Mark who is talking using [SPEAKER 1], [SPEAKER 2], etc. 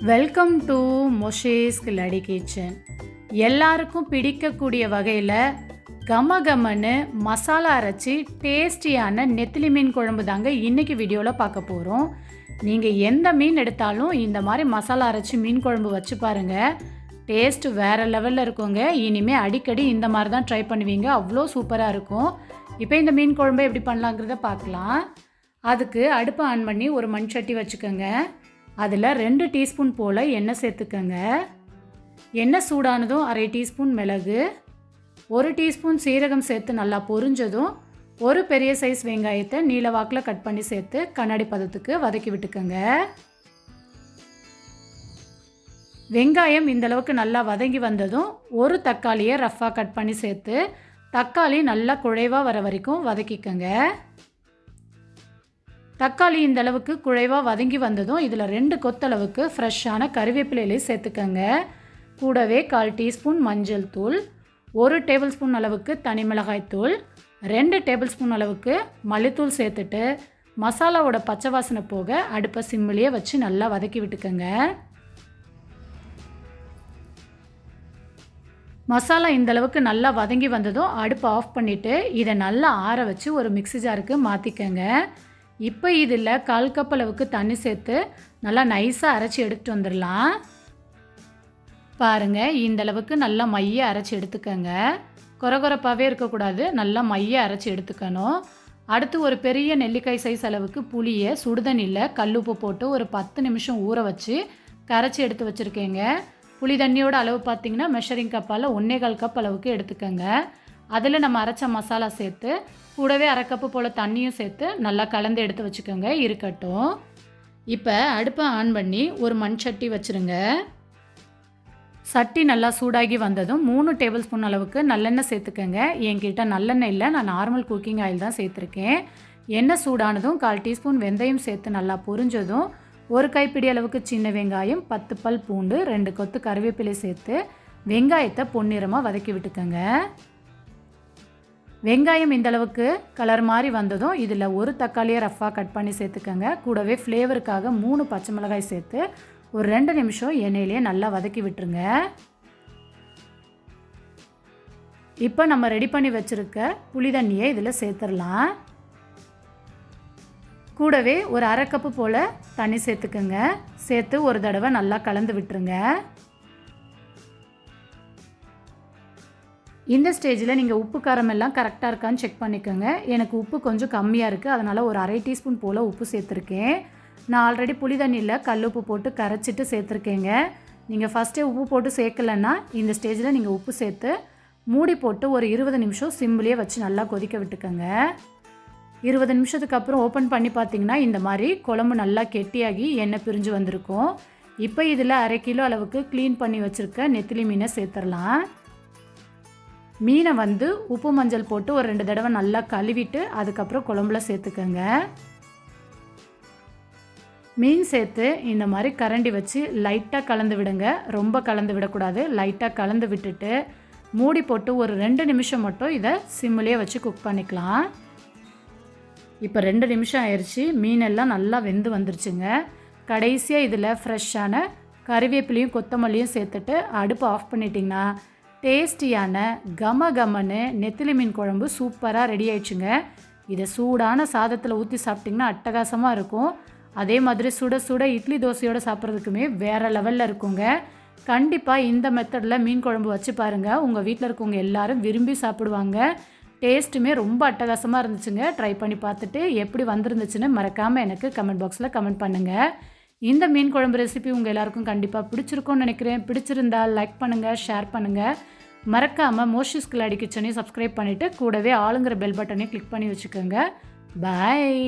[SPEAKER 1] Welcome to Moshe's Killadi kitchen எல்லாருக்கும் பிடிக்கக்கூடிய வகையில் கம கமன்னு மசாலா அரைச்சி டேஸ்டியான நெத்திலி மீன் குழம்பு தாங்க இன்றைக்கி வீடியோவில் பார்க்க போகிறோம் நீங்கள் எந்த மீன் எடுத்தாலும் இந்த மாதிரி மசாலா அரைச்சி மீன் குழம்பு வச்சு பாருங்கள் டேஸ்ட் வேறு லெவலில் இருக்குங்க. இனிமேல் அடிக்கடி இந்த மாதிரி தான் ட்ரை பண்ணுவீங்க. அவ்வளோ சூப்பராக இருக்கும். இப்போ இந்த மீன் குழம்பு எப்படி பண்ணலாங்கிறத பார்க்கலாம். அதுக்கு அடுப்பை ஆன் பண்ணி ஒரு மண் சட்டி வச்சுக்கோங்க. அதில் ரெண்டு டீஸ்பூன் போல் எண்ணெய் சேர்த்துக்கங்க. எண்ணெய் சூடானதும் அரை டீஸ்பூன் மிளகு ஒரு டீஸ்பூன் சீரகம் சேர்த்து நல்லா பொரிஞ்சதும் ஒரு பெரிய சைஸ் வெங்காயத்தை நீல வாக்கில் கட் பண்ணி சேர்த்து கண்ணாடி பதத்துக்கு வதக்கி விட்டுக்கோங்க. வெங்காயம் இந்தளவுக்கு நல்லா வதங்கி வந்ததும் ஒரு தக்காளியை ரஃப்பாக கட் பண்ணி சேர்த்து தக்காளி நல்லா குழைவாக வர வரைக்கும் வதக்கிக்கோங்க. தக்காளி இந்த அளவுக்கு குழைவாக வதங்கி வந்ததும் இதில் ரெண்டு கொத்தளவுக்கு ஃப்ரெஷ்ஷான கருவேப்பிலையிலே சேர்த்துக்கோங்க. கூடவே கால் டீஸ்பூன் மஞ்சள் தூள் ஒரு டேபிள் ஸ்பூன் அளவுக்கு தனி மிளகாய் தூள் ரெண்டு டேபிள் ஸ்பூன் அளவுக்கு மல்லித்தூள் சேர்த்துட்டு மசாலாவோட பச்சை வாசனை போக அடுப்பை சிம்மிலேயே வச்சு நல்லா வதக்கி விட்டுக்கோங்க. மசாலா இந்த அளவுக்கு நல்லா வதங்கி வந்ததும் அடுப்பை ஆஃப் பண்ணிவிட்டு இதை நல்லா ஆற வச்சு ஒரு மிக்ஸி ஜாருக்கு மாற்றிக்கங்க இப்போ இதில் கால் கப் அளவுக்கு தண்ணி சேர்த்து நல்லா நைஸாக அரைச்சி எடுத்துகிட்டு வந்துடலாம். பாருங்கள் இந்த அளவுக்கு நல்லா மைய அரைச்சி எடுத்துக்கோங்க. குறகுறப்பாகவே இருக்கக்கூடாது நல்லா மைய அரைச்சி எடுத்துக்கணும். அடுத்து ஒரு பெரிய நெல்லிக்காய் சைஸ் அளவுக்கு புளியை சுடுதண்ணியில் கல்லுப்பு போட்டு ஒரு பத்து நிமிஷம் ஊற வச்சு கரைச்சி எடுத்து வச்சுருக்கேங்க. புளி தண்ணியோட அளவு பார்த்தீங்கன்னா மெஷரிங் கப்பால் ஒன்றே கால் கப் அளவுக்கு எடுத்துக்கோங்க. அதில் நம்ம அரைச்ச மசாலா சேர்த்து கூடவே அரை கப்பு போல் தண்ணியும் சேர்த்து நல்லா கலந்து எடுத்து வச்சுக்கோங்க இருக்கட்டும். இப்போ அடுப்பை ஆன் பண்ணி ஒரு மண் சட்டி வச்சுருங்க. சட்டி நல்லா சூடாகி வந்ததும் மூணு டேபிள் ஸ்பூன் அளவுக்கு நல்லெண்ணெய் சேர்த்துக்கோங்க. என்கிட்ட நல்லெண்ணெய் இல்லை நான் நார்மல் குக்கிங் ஆயில் தான் சேர்த்துருக்கேன். எண்ணெய் சூடானதும் கால் டீஸ்பூன் வெந்தயம் சேர்த்து நல்லா பொரிஞ்சதும் ஒரு கைப்பிடி அளவுக்கு சின்ன வெங்காயம் பத்து பல் பூண்டு ரெண்டு கொத்து கருவேப்பிலை சேர்த்து வெங்காயத்தை பொன்னிறமாக வதக்கி விட்டுக்கோங்க. வெங்காயம் இந்தளவுக்கு கலர் மாதிரி வந்ததும் இதில் ஒரு தக்காளியை ரஃபாக கட் பண்ணி சேர்த்துக்கோங்க. கூடவே ஃப்ளேவருக்காக மூணு பச்சை மிளகாய் சேர்த்து ஒரு ரெண்டு நிமிஷம் எண்ணெயிலே நல்லா வதக்கி விட்டுருங்க. இப்போ நம்ம ரெடி பண்ணி வச்சுருக்க புளி தண்ணியை இதில் சேர்த்துடலாம். கூடவே ஒரு அரை கப்பு போல் தண்ணி சேர்த்துக்கோங்க. சேர்த்து ஒரு தடவை நல்லா கலந்து விட்டுருங்க. இந்த ஸ்டேஜில் நீங்கள் உப்பு காரம் எல்லாம் கரெக்டாக இருக்கான்னு செக் பண்ணிக்கோங்க. எனக்கு உப்பு கொஞ்சம் கம்மியாக இருக்குது அதனால் ஒரு அரை டீஸ்பூன் போல் உப்பு சேர்த்துருக்கேன். நான் ஆல்ரெடி புளி தண்ணியில் கல் உப்பு போட்டு கரைச்சிட்டு சேர்த்துருக்கேங்க. நீங்கள் ஃபஸ்ட்டே உப்பு போட்டு சேர்க்கலன்னா இந்த ஸ்டேஜில் நீங்கள் உப்பு சேர்த்து மூடி போட்டு ஒரு இருபது நிமிஷம் சிம்பிளையே வச்சு நல்லா கொதிக்க விட்டுக்கோங்க. இருபது நிமிஷத்துக்கு அப்புறம் ஓப்பன் பண்ணி பார்த்தீங்கன்னா இந்த மாதிரி குழம்பு நல்லா கெட்டியாகி எண்ணெய் பிரிஞ்சு வந்திருக்கும். இப்போ இதில் அரை கிலோ அளவுக்கு க்ளீன் பண்ணி வச்சுருக்க நெத்திலி மீனை சேர்த்துடலாம் மீனை வந்து உப்பு மஞ்சள் போட்டு ஒரு ரெண்டு தடவை நல்லா கழுவிட்டு அதுக்கப்புறம் குழம்புல சேர்த்துக்கோங்க. மீன் சேர்த்து இந்த மாதிரி கரண்டி வச்சு லைட்டாக கலந்து விடுங்க. ரொம்ப கலந்து விடக்கூடாது. லைட்டாக கலந்து விட்டுட்டு மூடி போட்டு ஒரு ரெண்டு நிமிஷம் மட்டும் இதை சிம்மிலே வச்சு குக் பண்ணிக்கலாம். இப்போ ரெண்டு நிமிஷம் ஆயிடுச்சு மீனெல்லாம் நல்லா வெந்து வந்துருச்சுங்க. கடைசியாக இதில் ஃப்ரெஷ்ஷான கறிவேப்பிலையும் கொத்தமல்லியும் சேர்த்துட்டு அடுப்பு ஆஃப் பண்ணிட்டிங்கன்னா டேஸ்டியான கம கமன்னு நெத்திலி மீன் குழம்பு சூப்பராக ரெடி ஆயிடுச்சுங்க. இதை சூடான சாதத்தில் ஊற்றி சாப்பிட்டிங்கன்னா அட்டகாசமாக இருக்கும். அதே மாதிரி சுட சுட இட்லி தோசையோடு சாப்பிட்றதுக்குமே வேறு லெவலில் இருக்குங்க. கண்டிப்பாக இந்த மெத்தடில் மீன் குழம்பு வச்சு பாருங்கள் உங்கள் வீட்டில் இருக்கவங்க எல்லோரும் விரும்பி சாப்பிடுவாங்க. டேஸ்ட்டுமே ரொம்ப அட்டகாசமாக இருந்துச்சுங்க. ட்ரை பண்ணி பார்த்துட்டு எப்படி வந்திருந்துச்சுன்னு மறக்காமல் எனக்கு கமெண்ட் பாக்ஸில் கமெண்ட் பண்ணுங்கள் இந்த மீன் குழம்பு ரெசிபி உங்கள் எல்லாருக்கும் கண்டிப்பாக பிடிச்சிருக்கும்னு நினைக்கிறேன். பிடிச்சிருந்தால் லைக் பண்ணுங்கள் ஷேர் பண்ணுங்கள் மறக்காமல் மோஷிஸ் கிளாடி கிச்சனையும் சப்ஸ்கிரைப் பண்ணிவிட்டு கூடவே ஆளுங்கிற பெல் பட்டனையும் கிளிக் பண்ணி வச்சுக்கோங்க. பாய்